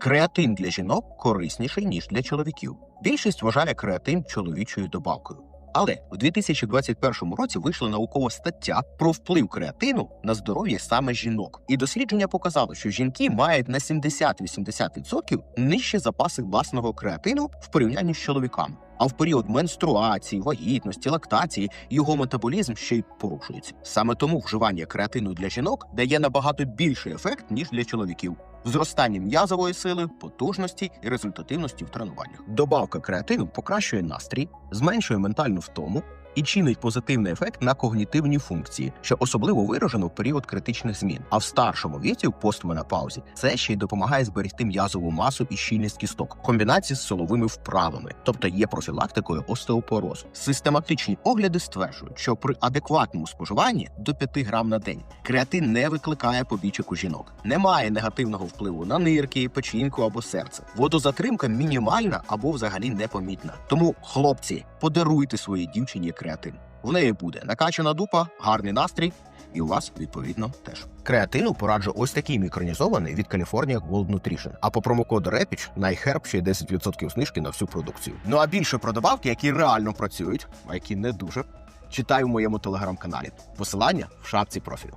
Креатин для жінок корисніший, ніж для чоловіків. Більшість вважає креатин чоловічою добавкою. Але в 2021 році вийшла наукова стаття про вплив креатину на здоров'я саме жінок. І дослідження показало, що жінки мають на 70-80% нижчі запаси власного креатину в порівнянні з чоловіками. А в період менструації, вагітності, лактації його метаболізм ще й порушується. Саме тому вживання креатину для жінок дає набагато більший ефект ніж для чоловіків. Зростання м'язової сили, потужності і результативності в тренуваннях. Добавка креатину покращує настрій, зменшує ментальну втому і чинить позитивний ефект на когнітивні функції, що особливо виражено в період критичних змін. А в старшому віці, в постменопаузі, це ще й допомагає зберегти м'язову масу і щільність кісток в комбінації з силовими вправами, тобто є профілактикою остеопорозу. Систематичні огляди стверджують, що при адекватному споживанні до 5 грам на день креатин не викликає побічок у жінок, немає негативного впливу на нирки, печінку або серце. Водозатримка мінімальна або взагалі непомітна. Тому, хлопці, подаруйте своїй дівчині креатин. В неї буде накачана дупа, гарний настрій, і у вас відповідно теж. Креатину пораджу ось такий мікронізований від California Gold Nutrition. А по промокоду REPICH на ще 10% знижки на всю продукцію. Ну а більше про добавки, які реально працюють, а які не дуже, читай у моєму телеграм-каналі. Посилання в шапці профілю.